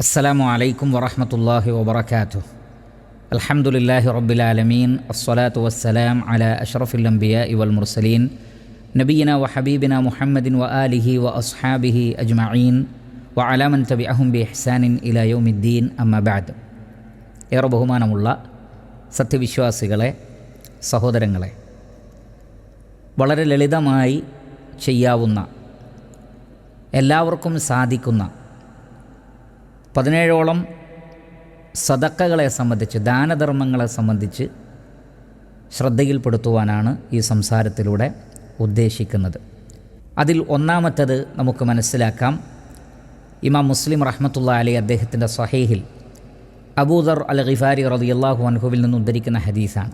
السلام عليكم ورحمة الله وبركاته الحمد لله رب العالمين الصلاة والسلام على أشرف الأنبياء والمرسلين نبينا وحبيبنا محمد وآله وأصحابه أجمعين وعلى من تبعهم بإحسان إلى يوم الدين أما بعد ഏറെ ബഹുമാനമുള്ള സത്യവിശ്വാസികളെ സഹോദരങ്ങളെ വളരെ ലളിതമായി ചെയ്യാവുന്ന എല്ലാവർക്കും സാധിക്കുന്ന പതിനേഴോളം സദക്കകളെ സംബന്ധിച്ച് ദാനധർമ്മങ്ങളെ സംബന്ധിച്ച് ശ്രദ്ധയിൽപ്പെടുത്തുവാനാണ് ഈ സംസാരത്തിലൂടെ ഉദ്ദേശിക്കുന്നത്. അതിൽ ഒന്നാമത്തത് നമുക്ക് മനസ്സിലാക്കാം. ഇമാം മുസ്ലിം റഹ്മത്തുള്ള അലി അദ്ദേഹത്തിന്റെ സഹേഹിൽ അബൂദർ അൽ ഖിഫാരി റളിയല്ലാഹു അൻഹുവിൽ നിന്ന് ഉദ്ധരിക്കുന്ന ഹദീസാണ്.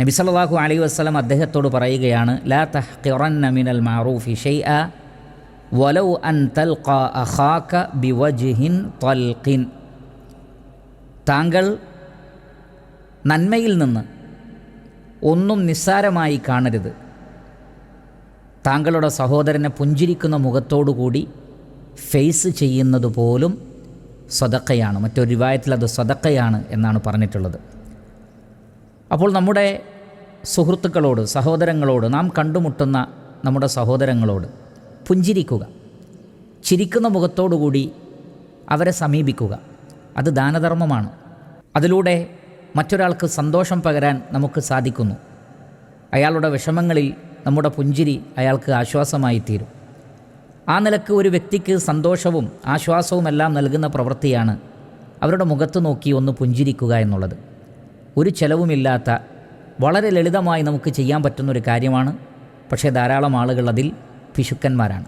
നബി സല്ലല്ലാഹു അലൈഹി വസല്ലം അദ്ദേഹത്തോട് പറയുകയാണ് ലാ തഹ്ഖിറൻ മിനൽ മഅറൂഫി ഷൈഅ വലൗ അൻ തൽഖ അഹാക്ക ബിവജിഹിൻ തൽഖിൻ. താങ്കൾ നന്മയിൽ നിന്ന് ഒന്നും നിസ്സാരമായി കാണരുത്. താങ്കളുടെ സഹോദരനെ പുഞ്ചിരിക്കുന്ന മുഖത്തോടുകൂടി ഫേസ് ചെയ്യുന്നത് പോലും സ്വതക്കയാണ് മറ്റൊരു രൂപായത്തിൽ അത് സ്വതക്കയാണ് എന്നാണ് പറഞ്ഞിട്ടുള്ളത്. അപ്പോൾ നമ്മുടെ സുഹൃത്തുക്കളോട് സഹോദരങ്ങളോട് നാം കണ്ടുമുട്ടുന്ന നമ്മുടെ സഹോദരങ്ങളോട് പുഞ്ചിരിക്കുക. ചിരിക്കുന്ന മുഖത്തോടുകൂടി അവരെ സമീപിക്കുക. അത് ദാനധർമ്മമാണ്. അതിലൂടെ മറ്റൊരാൾക്ക് സന്തോഷം പകരാൻ നമുക്ക് സാധിക്കുന്നു. അയാളുടെ വിഷമങ്ങളിൽ നമ്മുടെ പുഞ്ചിരി അയാൾക്ക് ആശ്വാസമായി തീരും ആ നിലയ്ക്ക് ഒരു വ്യക്തിക്ക് സന്തോഷവും ആശ്വാസവും എല്ലാം നൽകുന്ന പ്രവൃത്തിയാണ് അവരുടെ മുഖത്ത് നോക്കി ഒന്ന് പുഞ്ചിരിക്കുക എന്നുള്ളത്. ഒരു ചെലവുമില്ലാത്ത വളരെ ലളിതമായി നമുക്ക് ചെയ്യാൻ പറ്റുന്നൊരു കാര്യമാണ്. പക്ഷേ ധാരാളം ആളുകൾ അതിൽ പിശുക്കന്മാരാണ്.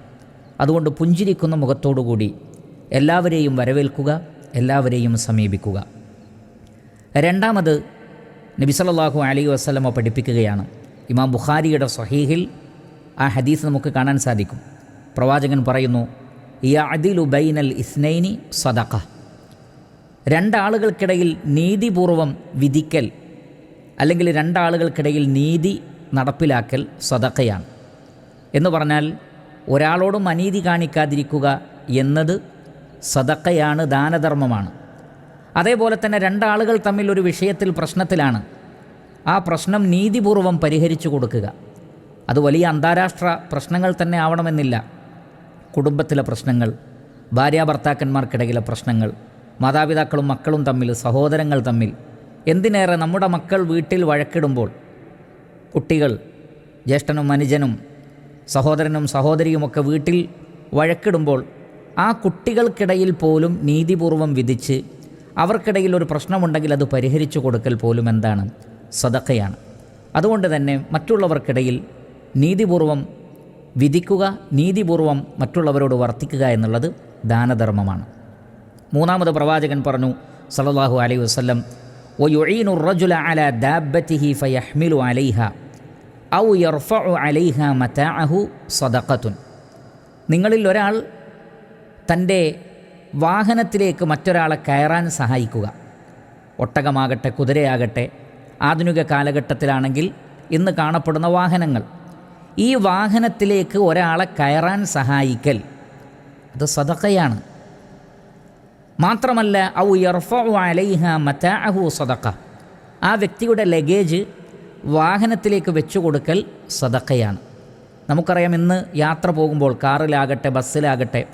അതുകൊണ്ട് പുഞ്ചിരിക്കുന്ന മുഖത്തോടുകൂടി എല്ലാവരെയും വരവേൽക്കുക എല്ലാവരെയും സമീപിക്കുക. രണ്ടാമത് നബി സല്ലല്ലാഹു അലൈഹി വസല്ലമ പഠിപ്പിക്കുകയാണ്. ഇമാം ബുഖാരിയുടെ സഹീഹിൽ ആ ഹദീസ് നമുക്ക് കാണാൻ സാധിക്കും. പ്രവാചകൻ പറയുന്നു യഅദിലു ബൈനൽ ഇസ്നൈനി സദഖ. രണ്ടാളുകൾക്കിടയിൽ നീതിപൂർവം വിധിക്കൽ അല്ലെങ്കിൽ രണ്ടാളുകൾക്കിടയിൽ നീതി നടപ്പിലാക്കൽ സദക്കയാണ് എന്ന് പറഞ്ഞാൽ ഒരാളോടും അനീതി കാണിക്കാതിരിക്കുക എന്നത് സദക്കയാണ് ദാനധർമ്മമാണ്. അതേപോലെ തന്നെ രണ്ടാളുകൾ തമ്മിൽ ഒരു വിഷയത്തിൽ പ്രശ്നത്തിലാണ്. ആ പ്രശ്നം നീതിപൂർവം പരിഹരിച്ചു കൊടുക്കുക. അത് വലിയ അന്താരാഷ്ട്ര പ്രശ്നങ്ങൾ തന്നെ ആവണമെന്നില്ല. കുടുംബത്തിലെ പ്രശ്നങ്ങൾ ഭാര്യാഭർത്താക്കന്മാർക്കിടയിലെ പ്രശ്നങ്ങൾ മാതാപിതാക്കളും മക്കളും തമ്മിൽ സഹോദരങ്ങൾ തമ്മിൽ. എന്തിനേറെ നമ്മുടെ മക്കൾ വീട്ടിൽ വഴക്കിടുമ്പോൾ കുട്ടികൾ ജ്യേഷ്ഠനും അനുജനും സഹോദരനും സഹോദരിയുമൊക്കെ വീട്ടിൽ വഴക്കിടുമ്പോൾ ആ കുട്ടികൾക്കിടയിൽ പോലും നീതിപൂർവം വിധിച്ച് അവർക്കിടയിൽ ഒരു പ്രശ്നമുണ്ടെങ്കിൽ അത് പരിഹരിച്ചു കൊടുക്കൽ പോലും എന്താണ്? സതക്കയാണ് അതുകൊണ്ട് തന്നെ മറ്റുള്ളവർക്കിടയിൽ നീതിപൂർവം വിധിക്കുക നീതിപൂർവം മറ്റുള്ളവരോട് വർത്തിക്കുക എന്നുള്ളത് ദാനധർമ്മമാണ്. മൂന്നാമത് പ്രവാചകൻ പറഞ്ഞു സലല്ലാഹു അലൈഹി വസ്ലം ഒ യുഴീനുറജുല അല ദാബത്തിഹി ഫയഹ്മിലു അലൈഹ. ഔ യർഫ അലൈഹ മതാഅഹു സദക്കത്തുൻ നിങ്ങളിൽ ഒരാൾ തന്റെ വാഹനത്തിലേക്ക് മറ്റൊരാളെ കയറാൻ സഹായിക്കുക. ഒട്ടകമാകട്ടെ കുതിരയാകട്ടെ ആധുനിക കാലഘട്ടത്തിലാണെങ്കിൽ ഇന്ന് കാണപ്പെടുന്ന വാഹനങ്ങൾ. ഈ വാഹനത്തിലേക്ക് ഒരാളെ കയറാൻ സഹായിക്കൽ അത് സദക്കയാണ് മാത്രമല്ല ഔ യർഫ അലൈഹ മതാഅഹു സദക്ക ആ വ്യക്തിയുടെ ലഗേജ് വാഹനത്തിലേക്ക് വെച്ചു കൊടുക്കൽ സദക്കയാണ് നമുക്കറിയാം ഇന്ന് യാത്ര പോകുമ്പോൾ കാറിലാകട്ടെ ബസ്സിലാകട്ടെ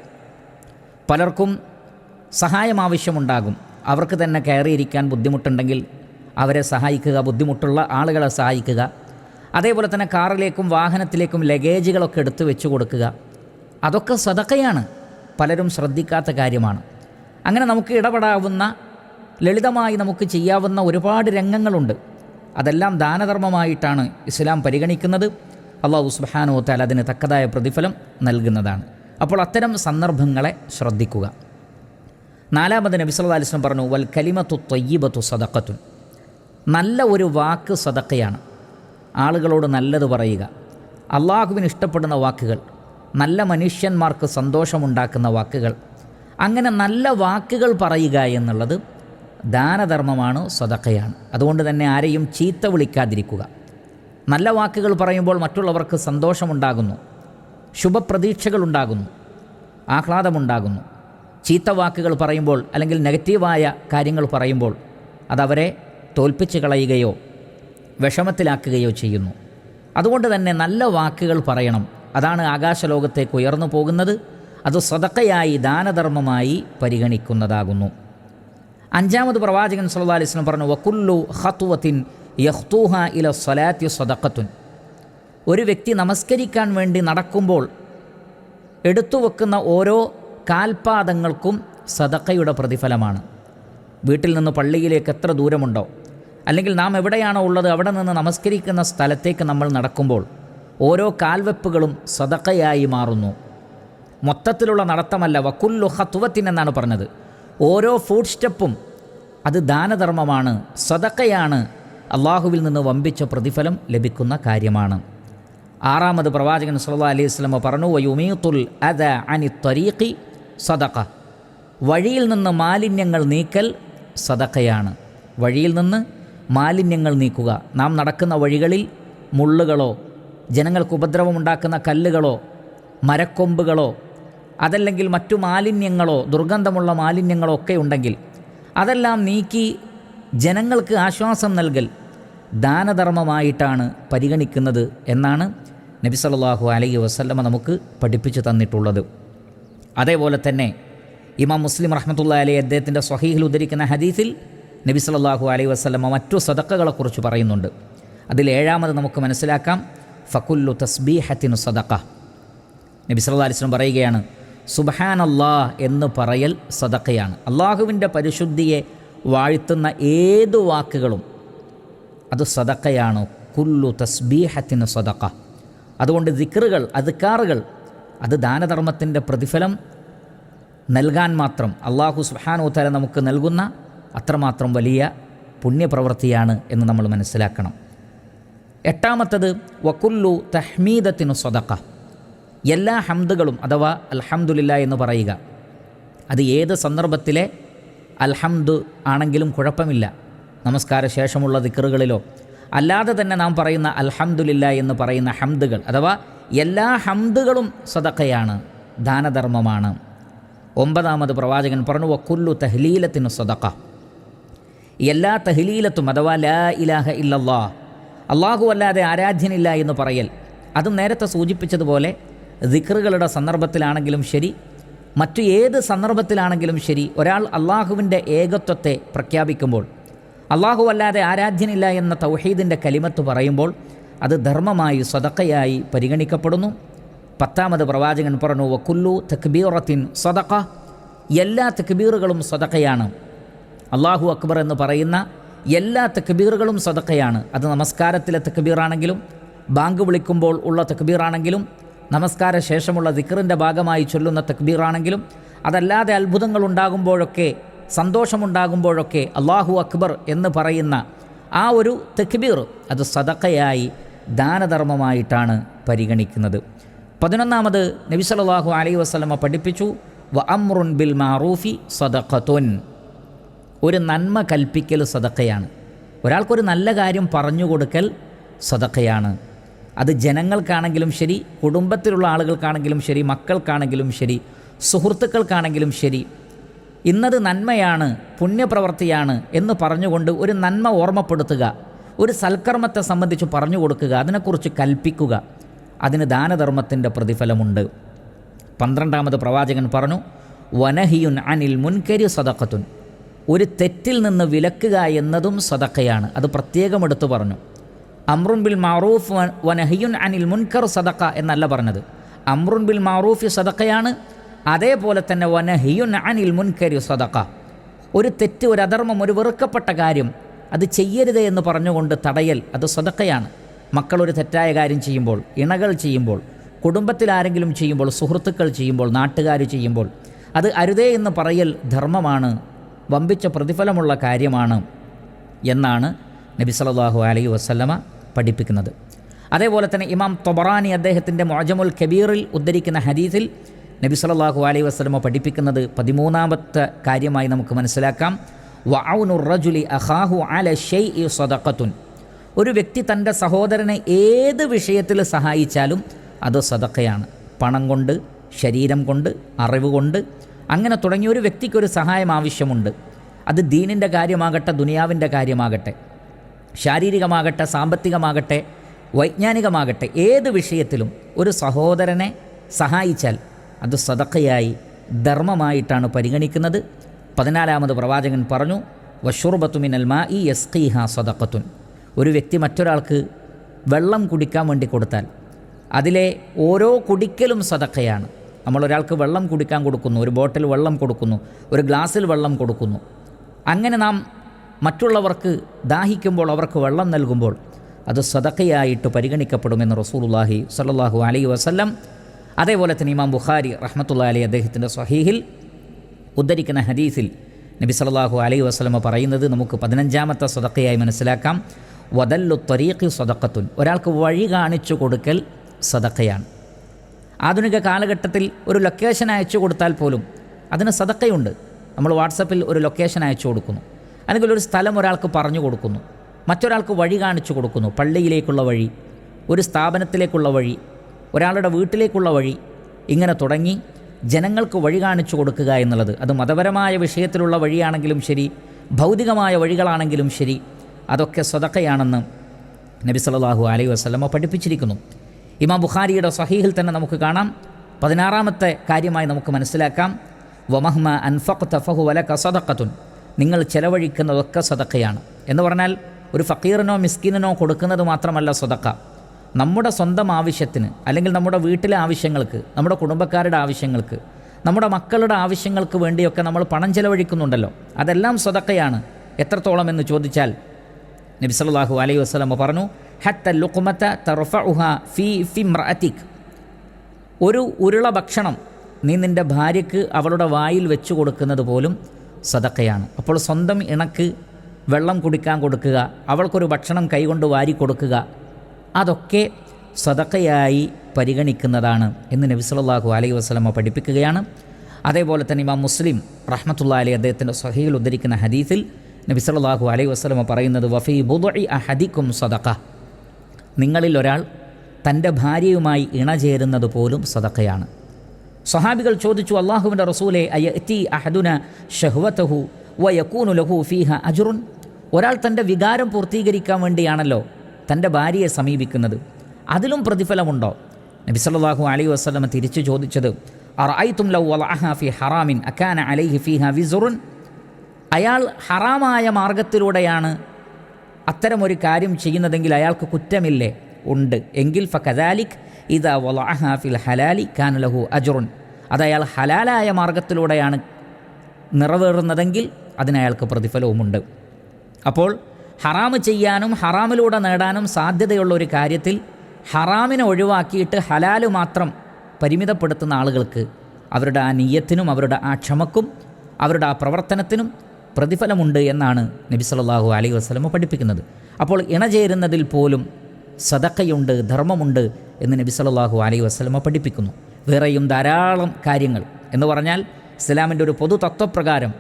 പലർക്കും സഹായം ആവശ്യമുണ്ടാകും. അവർക്ക് തന്നെ കയറിയിരിക്കാൻ ബുദ്ധിമുട്ടുണ്ടെങ്കിൽ അവരെ സഹായിക്കുക ബുദ്ധിമുട്ടുള്ള ആളുകളെ സഹായിക്കുക. അതേപോലെ തന്നെ കാറിലേക്കും വാഹനത്തിലേക്കും ലഗേജുകളൊക്കെ എടുത്തു വെച്ചു കൊടുക്കുക. അതൊക്കെ സതക്കയാണ് പലരും ശ്രദ്ധിക്കാത്ത കാര്യമാണ്. അങ്ങനെ നമുക്ക് ഇടപെടാവുന്ന ലളിതമായി നമുക്ക് ചെയ്യാവുന്ന ഒരുപാട് രംഗങ്ങളുണ്ട്. അതെല്ലാം ദാനധർമ്മമായിട്ടാണ് ഇസ്ലാം പരിഗണിക്കുന്നത്. അള്ളാഹു സുബാനോ താൽ അതിന് തക്കതായ പ്രതിഫലം നൽകുന്നതാണ്. അപ്പോൾ അത്തരം സന്ദർഭങ്ങളെ ശ്രദ്ധിക്കുക. നാലാമത് നബി സല്ലല്ലാഹു അലൈഹി പറഞ്ഞു വൽ കലിമത്തു തൊയ്യബത്തു സദക്കത്തുൻ നല്ല ഒരു വാക്ക് സദക്കയാണ് ആളുകളോട് നല്ലത് പറയുക. അള്ളാഹുവിന് ഇഷ്ടപ്പെടുന്ന വാക്കുകൾ നല്ല മനുഷ്യന്മാർക്ക് സന്തോഷമുണ്ടാക്കുന്ന വാക്കുകൾ അങ്ങനെ നല്ല വാക്കുകൾ പറയുക എന്നുള്ളത് ദാനധർമ്മമാണ് സ്വതക്കയാണ്. അതുകൊണ്ട് തന്നെ ആരെയും ചീത്ത വിളിക്കാതിരിക്കുക. നല്ല വാക്കുകൾ പറയുമ്പോൾ മറ്റുള്ളവർക്ക് സന്തോഷമുണ്ടാകുന്നു. ശുഭപ്രതീക്ഷകളുണ്ടാകുന്നു ആഹ്ലാദമുണ്ടാകുന്നു. ചീത്ത വാക്കുകൾ പറയുമ്പോൾ അല്ലെങ്കിൽ നെഗറ്റീവായ കാര്യങ്ങൾ പറയുമ്പോൾ അതവരെ തോൽപ്പിച്ച് കളയുകയോ വിഷമത്തിലാക്കുകയോ ചെയ്യുന്നു. അതുകൊണ്ട് തന്നെ നല്ല വാക്കുകൾ പറയണം. അതാണ് ആകാശലോകത്തേക്ക് ഉയർന്നു പോകുന്നത്. അത് സ്വതക്കയായി ദാനധർമ്മമായി പരിഗണിക്കുന്നതാകുന്നു. അഞ്ചാമത് പ്രവാചകൻ സല്ലാ അലൈഹി പറഞ്ഞു വക്കുല്ലു ഖത്വത്തിൻ യഹ്തൂഹ ഇല സ്വലാത്തി സ്വതക്കത്തുൻ ഒരു വ്യക്തി നമസ്കരിക്കാൻ വേണ്ടി നടക്കുമ്പോൾ എടുത്തു വെക്കുന്ന ഓരോ കാൽപാദങ്ങൾക്കും സദക്കയുടെ പ്രതിഫലമാണ്. വീട്ടിൽ നിന്ന് പള്ളിയിലേക്ക് എത്ര ദൂരമുണ്ടോ അല്ലെങ്കിൽ നാം എവിടെയാണോ ഉള്ളത് അവിടെ നിന്ന് നമസ്കരിക്കുന്ന സ്ഥലത്തേക്ക് നമ്മൾ നടക്കുമ്പോൾ ഓരോ കാൽവെപ്പുകളും സദക്കയായി മാറുന്നു. മൊത്തത്തിലുള്ള നടത്തമല്ല വക്കുല്ലു ഹത്തുവത്തിൻ എന്നാണ് പറഞ്ഞത്. ഓരോ ഫുഡ് സ്റ്റെപ്പും അത് ദാനധർമ്മമാണ് സ്വതക്കയാണ് അള്ളാഹുവിൽ നിന്ന് വമ്പിച്ച പ്രതിഫലം ലഭിക്കുന്ന കാര്യമാണ്. ആറാമത് പ്രവാചകൻ സുല്ലാ അലൈഹി വസല്ലം പറഞ്ഞു വയുമീത്തുൽ അദ അനി ത്വരീഖി സദഖ. വഴിയിൽ നിന്ന് മാലിന്യങ്ങൾ നീക്കൽ സദഖയാണ്. വഴിയിൽ നിന്ന് മാലിന്യങ്ങൾ നീക്കുക. നാം നടക്കുന്ന വഴികളിൽ മുള്ളുകളോ ജനങ്ങൾക്ക് ഉപദ്രവമുണ്ടാക്കുന്ന കല്ലുകളോ മരക്കൊമ്പുകളോ അതല്ലെങ്കിൽ മറ്റു മാലിന്യങ്ങളോ ദുർഗന്ധമുള്ള മാലിന്യങ്ങളോ ഒക്കെ ഉണ്ടെങ്കിൽ അതെല്ലാം നീക്കി ജനങ്ങൾക്ക് ആശ്വാസം നൽകൽ ദാനധർമ്മമായിട്ടാണ് പരിഗണിക്കുന്നത് എന്നാണ് നബി സല്ലല്ലാഹു അലൈഹി വസല്ലമ നമുക്ക് പഠിപ്പിച്ചു തന്നിട്ടുള്ളത്. അതേപോലെ തന്നെ ഇമാം മുസ്ലിം റഹ്മത്തുള്ള അലൈഹി അദ്ദേഹത്തിന്റെ സ്വഹീഹിൽ ഉദ്ധരിക്കുന്ന ഹദീസിൽ നബി സല്ലല്ലാഹു അലൈഹി വസ്ലമ മറ്റു സദക്കകളെക്കുറിച്ച് പറയുന്നുണ്ട്. അതിൽ ഏഴാമത് നമുക്ക് മനസ്സിലാക്കാം. ഫക്കുല്ലു തസ്ബീഹത്തിനു സദക്ക നബി അലിസ്ലം പറയുകയാണ് സുബ്ഹാനല്ലാ എന്ന് പറയൽ സദക്കയാണ് അള്ളാഹുവിന്റെ പരിശുദ്ധിയെ വാഴ്ത്തുന്ന ഏത് വാക്കുകളും അത് സദക്കയാണ് കുല്ലു തസ്ബീഹത്തിന് സദക്ക അതുകൊണ്ട് ദിക്റുകൾ അതുക്കാറുകൾ അത് ദാനധർമ്മത്തിന്റെ പ്രതിഫലം നൽകാൻ മാത്രം അള്ളാഹു സുഹാനു തല നമുക്ക് നൽകുന്ന അത്രമാത്രം വലിയ പുണ്യപ്രവൃത്തിയാണ് എന്ന് നമ്മൾ മനസ്സിലാക്കണം. എട്ടാമത്തത് വക്കുല്ലു തഹ്മീദത്തിനു സ്വതക്ക എല്ലാ ഹംദുകളും അഥവാ അൽഹംദുലില്ല എന്ന് പറയുക. അത് ഏത് സന്ദർഭത്തിലെ അൽഹംദ് ആണെങ്കിലും കുഴപ്പമില്ല. നമസ്കാര ശേഷമുള്ള ദിക്കറുകളിലോ അല്ലാതെ തന്നെ നാം പറയുന്ന അൽഹംദുലില്ല എന്ന് പറയുന്ന ഹംദുകൾ അഥവാ എല്ലാ ഹംദുകളും സദക്കയാണ് ദാനധർമ്മമാണ്. ഒമ്പതാമത് പ്രവാചകൻ പറഞ്ഞു വക്കുല്ലു തഹ്ലീലത്തിന് സദക്ക എല്ലാ തഹ്ലീലത്തും അഥവാ ലാ ഇലാഹ ഇല്ലല്ലാ അള്ളാഹു അല്ലാതെ ആരാധ്യനില്ല എന്ന് പറയൽ അതും നേരത്തെ സൂചിപ്പിച്ചതുപോലെ ദിക്റുകളുടെ സന്ദർഭത്തിലാണെങ്കിലും ശരി മറ്റു ഏത് സന്ദർഭത്തിലാണെങ്കിലും ശരി ഒരാൾ അള്ളാഹുവിന്റെ ഏകത്വത്തെ പ്രഖ്യാപിക്കുമ്പോൾ അള്ളാഹു അല്ലാതെ ആരാധ്യനില്ല എന്ന തൗഹീദിന്റെ കലിമത്ത് പറയുമ്പോൾ അത് ധർമ്മമായി സ്വതക്കയായി പരിഗണിക്കപ്പെടുന്നു. പത്താമത് പ്രവാചകൻ പറഞ്ഞു വക്കുല്ലു തക്ബീറത്തിൻ സ്വതക്ക. എല്ലാ തക്ബീറുകളും സ്വതക്കയാണ്. അള്ളാഹു അക്ബർ എന്ന് പറയുന്ന എല്ലാ തക്ബീറുകളും സ്വതക്കയാണ്. അത് നമസ്കാരത്തിലെ തക്ബീറാണെങ്കിലും ബാങ്ക് വിളിക്കുമ്പോൾ ഉള്ള തക്ബീറാണെങ്കിലും നമസ്കാര ശേഷമുള്ള ദിക്കറിന്റെ ഭാഗമായി ചൊല്ലുന്ന തക്ബീറാണെങ്കിലും അതല്ലാതെ അത്ഭുതങ്ങൾ ഉണ്ടാകുമ്പോഴൊക്കെ സന്തോഷമുണ്ടാകുമ്പോഴൊക്കെ അള്ളാഹു അക്ബർ എന്ന് പറയുന്ന ആ ഒരു തക്ബീർ അത് സദക്കയായി ദാനധർമ്മമായിട്ടാണ് പരിഗണിക്കുന്നത്. പതിനൊന്നാമത് നബിസലാഹു അലൈ അലൈഹി വസല്ലമ പഠിപ്പിച്ചു വ അമ്രുൻ ബിൽ മാറൂഫി സദഖത്തുൻ. ഒരു നന്മ കൽപ്പിക്കൽ സദക്കയാണ് ഒരാൾക്കൊരു നല്ല കാര്യം പറഞ്ഞു കൊടുക്കൽ സദക്കയാണ് അത് ജനങ്ങൾക്കാണെങ്കിലും ശരി കുടുംബത്തിലുള്ള ആളുകൾക്കാണെങ്കിലും ശരി മക്കൾക്കാണെങ്കിലും ശരി സുഹൃത്തുക്കൾക്കാണെങ്കിലും ശരി. ഇന്നത് നന്മയാണ് പുണ്യപ്രവൃത്തിയാണ് എന്ന് പറഞ്ഞുകൊണ്ട് ഒരു നന്മ ഓർമ്മപ്പെടുത്തുക ഒരു സൽക്കർമ്മത്തെ സംബന്ധിച്ച് പറഞ്ഞു കൊടുക്കുക അതിനെക്കുറിച്ച് കൽപ്പിക്കുക. അതിന് ദാനധർമ്മത്തിന്റെ പ്രതിഫലമുണ്ട്. പന്ത്രണ്ടാമത് പ്രവാചകൻ പറഞ്ഞു വനഹിയുൻ അനിൽ മുൻകരി സദക്കത്തുൻ ഒരു തെറ്റിൽ നിന്ന് വിലക്കുക എന്നതും സദക്കയാണ് അത് പ്രത്യേകം എടുത്തു പറഞ്ഞു. അമ്രുൻ ബിൽ മാറൂഫ് വനഹിയുൻ അനിൽ മുൻകർ സദക്ക എന്നല്ല പറഞ്ഞത്. അമ്രുൻ ബിൽ മാറൂഫി സദക്കയാണ് അതേപോലെ തന്നെ വനഹിയുൻ അനിൽ മുൻകരി സദക്ക ഒരു തെറ്റ് ഒരു അധർമ്മം ഒരു വെറുക്കപ്പെട്ട കാര്യം അത് ചെയ്യരുത് എന്ന് പറഞ്ഞുകൊണ്ട് തടയൽ അത് സദക്കയാണ് മക്കളൊരു തെറ്റായ കാര്യം ചെയ്യുമ്പോൾ ഇണകൾ ചെയ്യുമ്പോൾ കുടുംബത്തിൽ ആരെങ്കിലും ചെയ്യുമ്പോൾ സുഹൃത്തുക്കൾ ചെയ്യുമ്പോൾ നാട്ടുകാർ ചെയ്യുമ്പോൾ അത് അരുതേ എന്ന് പറയൽ ധർമ്മമാണ് വമ്പിച്ച പ്രതിഫലമുള്ള കാര്യമാണ് എന്നാണ് നബി സല്ലല്ലാഹു അലൈഹി വസല്ലമ പഠിപ്പിക്കുന്നത്. അതേപോലെ തന്നെ ഇമാം തൊബറാനി അദ്ദേഹത്തിന്റെ മൊജമുൽ കബീറിൽ ഉദ്ധരിക്കുന്ന ഹദീസിൽ നബി സല്ലല്ലാഹു അലൈഹി വസ്ലമ പഠിപ്പിക്കുന്നത് പതിമൂന്നാമത്തെ കാര്യമായി നമുക്ക് മനസ്സിലാക്കാം. വഅനു റജുലി അഖാഹു അല ഷൈഇ സദഖത്തുൻ. ഒരു വ്യക്തി തന്റെ സഹോദരനെ ഏത് വിഷയത്തിൽ സഹായിച്ചാലും അത് സദക്കയാണ് പണം കൊണ്ട് ശരീരം കൊണ്ട് അറിവ് കൊണ്ട് അങ്ങനെ തുടങ്ങിയ ഒരു വ്യക്തിക്കൊരു സഹായം ആവശ്യമുണ്ട്. അത് ദീനിന്റെ കാര്യമാകട്ടെ ദുനിയാവിന്റെ കാര്യമാകട്ടെ. ശാരീരികമാകട്ടെ സാമ്പത്തികമാകട്ടെ വൈജ്ഞാനികമാകട്ടെ ഏത് വിഷയത്തിലും ഒരു സഹോദരനെ സഹായിച്ചാൽ അത് സദക്കയായി ധർമ്മമായിട്ടാണ് പരിഗണിക്കുന്നത്. പതിനാലാമത് പ്രവാചകൻ പറഞ്ഞു വഷുർബത്തുമിനൽ മാ ഇ എസ്കീഹ സദക്കത്തുൻ ഒരു വ്യക്തി മറ്റൊരാൾക്ക് വെള്ളം കുടിക്കാൻ വേണ്ടി കൊടുത്താൽ അതിലെ ഓരോ കുടിക്കലും സദക്കയാണ് നമ്മളൊരാൾക്ക് വെള്ളം കുടിക്കാൻ കൊടുക്കുന്നു ഒരു ബോട്ടിൽ വെള്ളം കൊടുക്കുന്നു ഒരു ഗ്ലാസ്സിൽ വെള്ളം കൊടുക്കുന്നു. അങ്ങനെ നാം മറ്റുള്ളവർക്ക് ദാഹിക്കുമ്പോൾ അവർക്ക് വെള്ളം നൽകുമ്പോൾ അത് സദക്കയായിട്ട് പരിഗണിക്കപ്പെടുമെന്ന് റസൂലുള്ളാഹി സല്ലാഹു അലൈ വസല്ലം അതേപോലെ തന്നെ ഇമാം ബുഖാരി റഹ്മത്തുള്ള അലി അദ്ദേഹത്തിന്റെ സ്വഹീഹിൽ ഉദ്ധരിക്കുന്ന ഹദീസിൽ നബി സല്ലാഹു അലൈ വസ്ലമ പറയുന്നത് നമുക്ക് പതിനഞ്ചാമത്തെ സദക്കയായി മനസ്സിലാക്കാം. വദല്ലു ത്വരീഖി സദക്കത്തുൻ ഒരാൾക്ക് വഴി കാണിച്ചു കൊടുക്കൽ സദക്കയാണ് ആധുനിക കാലഘട്ടത്തിൽ ഒരു ലൊക്കേഷൻ അയച്ചു കൊടുത്താൽ പോലും അതിന് സദക്കയുണ്ട് നമ്മൾ വാട്സപ്പിൽ ഒരു ലൊക്കേഷൻ അയച്ചു കൊടുക്കുന്നു. അല്ലെങ്കിൽ ഒരു സ്ഥലം ഒരാൾക്ക് പറഞ്ഞു കൊടുക്കുന്നു. മറ്റൊരാൾക്ക് വഴി കാണിച്ചു കൊടുക്കുന്നു. പള്ളിയിലേക്കുള്ള വഴി ഒരു സ്ഥാപനത്തിലേക്കുള്ള വഴി ഒരാളുടെ വീട്ടിലേക്കുള്ള വഴി ഇങ്ങനെ തുടങ്ങി ജനങ്ങൾക്ക് വഴി കാണിച്ചു കൊടുക്കുക എന്നുള്ളത്. അത് മതപരമായ വിഷയത്തിലുള്ള വഴിയാണെങ്കിലും ശരി ഭൗതികമായ വഴികളാണെങ്കിലും ശരി അതൊക്കെ സ്വതക്കയാണെന്ന് നബി സല്ലാഹു അലൈഹി വസല്ലമ പഠിപ്പിച്ചിരിക്കുന്നു. ഇമാം ബുഖാരിയുടെ സഹീഹിൽ തന്നെ നമുക്ക് കാണാം. പതിനാറാമത്തെ കാര്യമായി നമുക്ക് മനസ്സിലാക്കാം. വമഹ്മ അൻഫഖ് തഫഹു വലക സദഖത്തുൻ. നിങ്ങൾ ചെലവഴിക്കുന്നതൊക്കെ സ്വതക്കയാണ് എന്ന് പറഞ്ഞാൽ ഒരു ഫക്കീറിനോ മിസ്കീനോ കൊടുക്കുന്നത് മാത്രമല്ല സ്വതക്ക നമ്മുടെ സ്വന്തം ആവശ്യത്തിന് അല്ലെങ്കിൽ നമ്മുടെ വീട്ടിലെ ആവശ്യങ്ങൾക്ക് നമ്മുടെ കുടുംബക്കാരുടെ ആവശ്യങ്ങൾക്ക് നമ്മുടെ മക്കളുടെ ആവശ്യങ്ങൾക്ക് വേണ്ടിയൊക്കെ നമ്മൾ പണം ചെലവഴിക്കുന്നുണ്ടല്ലോ. അതെല്ലാം സ്വതക്കയാണ് എത്രത്തോളം എന്ന് ചോദിച്ചാൽ നബിസലാഹു അലൈഹി വസ്ലമ പറഞ്ഞു ഹത്ത ലുഖ്മത ഫി ഫി ഫിംറഅതിക് ഒരു ഉരുള ഭക്ഷണം നീ നിന്റെ ഭാര്യയ്ക്ക് അവളുടെ വായിൽ വെച്ചു കൊടുക്കുന്നത് പോലും സദക്കയാണ്. അപ്പോൾ സ്വന്തം ഇണക്ക് വെള്ളം കുടിക്കാൻ കൊടുക്കുക അവൾക്കൊരു ഭക്ഷണം കൈകൊണ്ട് വാരി കൊടുക്കുക അതൊക്കെ സദക്കയായി പരിഗണിക്കുന്നതാണ് എന്ന് നബി സല്ലല്ലാഹു അലൈഹി വസല്ലമ പഠിപ്പിക്കുകയാണ്. അതേപോലെ തന്നെ ഇമാം മുസ്ലിം റഹ്മത്തുള്ള അലി അദ്ദേഹത്തിന്റെ സഹയിൽ ഉദ്ധരിക്കുന്ന ഹദീസിൽ നബി സല്ലല്ലാഹു അലൈഹി വസല്ലമ പറയുന്നത് വഫീ അ അഹദിക്കും സദക്ക നിങ്ങളിൽ ഒരാൾ തന്റെ ഭാര്യയുമായി ഇണ ചേരുന്നത് പോലും സദക്കയാണ് സ്വഹാബികൾ ചോദിച്ചു അള്ളാഹുവിന്റെ റസൂലെ അയത്തി അഹദുന ഷഹ്വത്തഹു വ യക്കൂനു ലഹു ഫീഹ അജുറുൻ? ഒരാൾ തന്റെ വികാരം പൂർത്തീകരിക്കാൻ വേണ്ടിയാണല്ലോ തന്റെ ഭാര്യയെ സമീപിക്കുന്നത്. അതിലും പ്രതിഫലമുണ്ടോ? നബി സല്ലാഹു അലൈഹി വസല്ലമ തിരിച്ചു ചോദിച്ചത് ഹറാമിൻ അലൈഹി അയാൾ ഹറാമായ മാർഗത്തിലൂടെയാണ് അത്തരമൊരു കാര്യം ചെയ്യുന്നതെങ്കിൽ അയാൾക്ക് കുറ്റമില്ലേ? ഉണ്ട്. എങ്കിൽ ഫ കദാലിക് ഇത വലാഹാഫിൽ ഫിൽ ഹലാലി കാന ലഹു അജുറുൻ. അത് അയാൾ ഹലാലായ മാർഗത്തിലൂടെയാണ് നിറവേറുന്നതെങ്കിൽ അതിനയാൾക്ക് പ്രതിഫലവുമുണ്ട്. അപ്പോൾ ഹറാമ് ചെയ്യാനും ഹറാമിലൂടെ നേടാനും സാധ്യതയുള്ള ഒരു കാര്യത്തിൽ ഹറാമിനെ ഒഴിവാക്കിയിട്ട് ഹലാൽ മാത്രം പരിമിതപ്പെടുത്തുന്ന ആളുകൾക്ക് അവരുടെ ആ നീയത്തിനും അവരുടെ ആ ക്ഷമക്കും അവരുടെ ആ പ്രവർത്തനത്തിനും പ്രതിഫലമുണ്ട് എന്നാണ് നബി സല്ലല്ലാഹു അലൈഹി വസല്ലമ പഠിപ്പിക്കുന്നത്. അപ്പോൾ ഇണചേരുന്നതിൽ പോലും സതക്കയുണ്ട് ധർമ്മമുണ്ട് എന്ന് നബി സല്ലല്ലാഹു അലൈ വസ്ലമ പഠിപ്പിക്കുന്നു. വേറെയും ധാരാളം കാര്യങ്ങൾ. എന്ന് പറഞ്ഞാൽ ഇസ്ലാമിന്റെ ഒരു പൊതു തത്വപ്രകാരം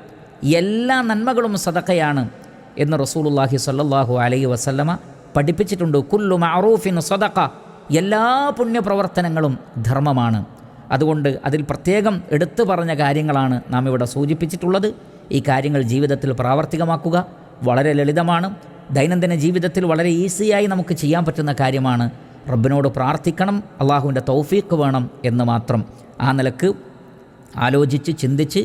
എല്ലാ നന്മകളും സദക്കയാണ് എന്ന് റസൂലുള്ളാഹി സല്ലാഹു അലൈ വസ്ലമ പഠിപ്പിച്ചിട്ടുണ്ട്. കുല്ലു മഅറൂഫിൻ സദക്ക എല്ലാ പുണ്യപ്രവർത്തനങ്ങളും ധർമ്മമാണ്. അതുകൊണ്ട് അതിൽ പ്രത്യേകം എടുത്തു പറഞ്ഞ കാര്യങ്ങളാണ് നാം ഇവിടെ സൂചിപ്പിച്ചിട്ടുള്ളത്. ഈ കാര്യങ്ങൾ ജീവിതത്തിൽ പ്രാവർത്തികമാക്കുക വളരെ ലളിതമാണ്. ദൈനംദിന ജീവിതത്തിൽ വളരെ ഈസിയായി നമുക്ക് ചെയ്യാൻ പറ്റുന്ന കാര്യമാണ് റബ്ബിനോട് പ്രാർത്ഥിക്കണം അള്ളാഹുവിന്റെ തൗഫീക്ക് വേണം എന്ന് മാത്രം. ആ നിലയ്ക്ക് ആലോചിച്ച് ചിന്തിച്ച്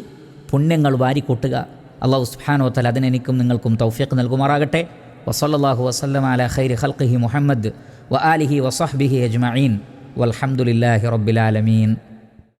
പുണ്യങ്ങൾ വാരിക്കൂട്ടുക. അള്ളാഹു തആല അതിനെനിക്കും നിങ്ങൾക്കും തൗഫീക്ക് നൽകുമാറാകട്ടെ. വസല്ലല്ലാഹു വസ്ലം അല ഖൈരി ഖൽഖിഹി മുഹമ്മദ് വ ആലിഹി വസഹ്ബിഹി അജ്മീൻ വൽഹംദുലില്ലാഹി റബ്ബിൽ ആലമീൻ.